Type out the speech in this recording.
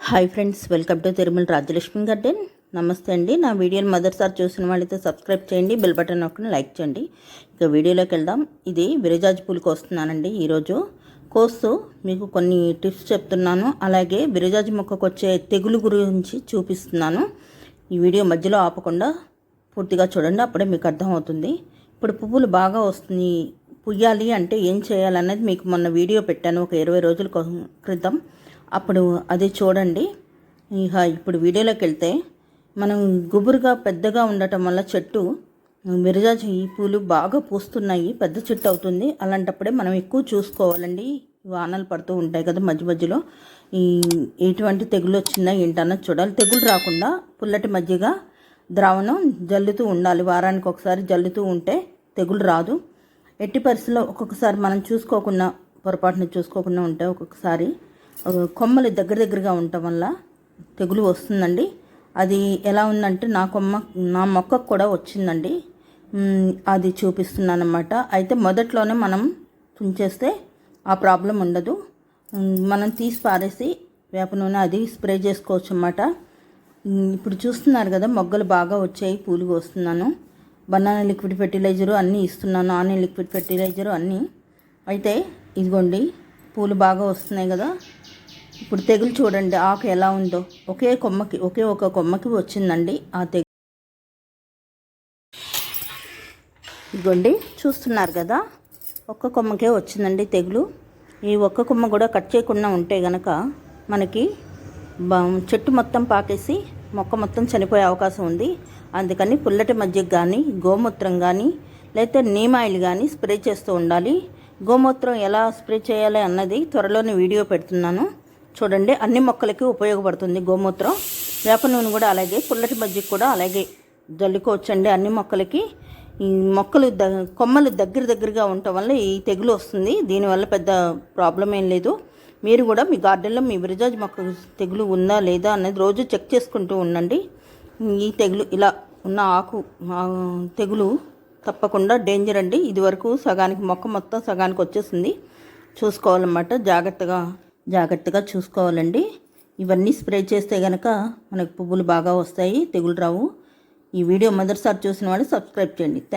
Hi friends welcome to Tirumala Rajyalakshmi garden నమస్తే అండి. నా వీడియోని మొదటిసారి చూసిన వాళ్ళైతే సబ్స్క్రైబ్ చేయండి బెల్ బటన్ నొక్కని లైక్ చేయండి. ఇక వీడియోలోకి వెళ్దాం. ఇది విరజాజి పూలు కోస్తున్నానండి ఈరోజు. కోస్తూ మీకు కొన్ని టిప్స్ చెప్తున్నాను. అలాగే విరజాజి మొక్కకు వచ్చే తెగులు గురించి చూపిస్తున్నాను. ఈ వీడియో మధ్యలో ఆపకుండా పూర్తిగా చూడండి అప్పుడే మీకు అర్థమవుతుంది. ఇప్పుడు పువ్వులు బాగా వస్తుంది. పుయ్యాలి అంటే ఏం చేయాలనేది మీకు మొన్న వీడియో పెట్టాను. ఒక ఇరవై రోజుల క్రితం. అప్పుడు అది చూడండి. ఇక ఇప్పుడు వీడియోలోకి వెళ్తే మనం గుబురుగా పెద్దగా ఉండటం వల్ల చెట్టు విరజాజి పూలు బాగా పూస్తున్నాయి పెద్ద చెట్టు అవుతుంది. అలాంటప్పుడే మనం ఎక్కువ చూసుకోవాలండి. వానలు పడుతూ ఉంటాయి కదా మధ్య మధ్యలో. ఈ ఎటువంటి తెగులు వచ్చిందా ఏంటన్నది చూడాలి. తెగులు రాకుండా పుల్లటి మజ్జిగ ద్రావణం జల్లుతూ ఉండాలి. వారానికి ఒకసారి జల్లుతూ ఉంటే తెగులు రాదు. ఎట్టి పరిస్థితుల్లో ఒక్కొక్కసారి మనం చూసుకోకుండా పొరపాటున చూసుకోకుండా ఉంటే ఒక్కొక్కసారి కొమ్మలు దగ్గర దగ్గరగా ఉండటం వల్ల తెగులు వస్తుందండి. అది ఎలా ఉందంటే నా కొమ్మ నా మొక్కకు కూడా వచ్చిందండి. అది చూపిస్తున్నాను అనమాట అయితే మొదట్లోనే మనం తుంచేస్తే ఆ ప్రాబ్లం ఉండదు. మనం తీసి పారేసి వేప నూనె అది స్ప్రే చేసుకోవచ్చు అన్నమాట ఇప్పుడు చూస్తున్నారు కదా మొగ్గలు బాగా వచ్చాయి పూలు కోస్తున్నాను బనానా లిక్విడ్ ఫెర్టిలైజరు అన్నీ ఇస్తున్నాను ఆనియన్ లిక్విడ్ ఫెర్టిలైజరు అన్నీ. అయితే ఇదిగోండి పూలు బాగా వస్తున్నాయి కదా. ఇప్పుడు తెగులు చూడండి ఆకు ఎలా ఉందో. ఒకే కొమ్మకి ఒకే ఒక కొమ్మకి వచ్చిందండి ఆ తెగులు ఇదిగోండి చూస్తున్నారు కదా. ఒక్క కొమ్మకే వచ్చిందండి తెగులు. ఈ ఒక్క కొమ్మ కూడా కట్ చేయకుండా ఉంటే గనక మనకి చెట్టు మొత్తం పాకేసి మొక్క మొత్తం చనిపోయే అవకాశం ఉంది. అందుకని పుల్లటి మజ్జిగ కానీ గోమూత్రం కానీ లేకపోతే నీమ్ ఆయిల్ కానీ స్ప్రే చేస్తూ ఉండాలి. గోమూత్రం ఎలా స్ప్రే చేయాలి అన్నది త్వరలోనే వీడియో పెడుతున్నాను. చూడండి అన్ని మొక్కలకి ఉపయోగపడుతుంది గోమూత్రం. వేప నూనె కూడా అలాగే పుల్లటి మజ్జిగ కూడా అలాగే జల్లుకోవచ్చండి అన్ని మొక్కలకి. ఈ మొక్కలు ద కొమ్మలు దగ్గర దగ్గరగా ఉండటం వల్ల ఈ తెగులు వస్తుంది. దీనివల్ల పెద్ద ప్రాబ్లం ఏం లేదు. మీరు కూడా మీ గార్డెన్లో మీ విరజాజ్ మొక్క తెగులు ఉందా లేదా అనేది రోజు చెక్ చేసుకుంటూ ఉండండి. ఈ తెగులు ఇలా ఉన్న ఆకు తెగులు తప్పకుండా డేంజర్ అండి. ఇది వరకు సగానికి మొక్క మొత్తం సగానికి వచ్చేసింది. చూసుకోవాలన్నమాట. జాగ్రత్తగా జాగ్రత్తగా చూసుకోవాలండి. ఇవన్నీ స్ప్రే చేస్తే కనుక మనకు పువ్వులు బాగా వస్తాయి తెగులు రావు. ఈ వీడియో మొదటిసారి చూసిన వాళ్ళు సబ్స్క్రైబ్ చేయండి. థ్యాంక్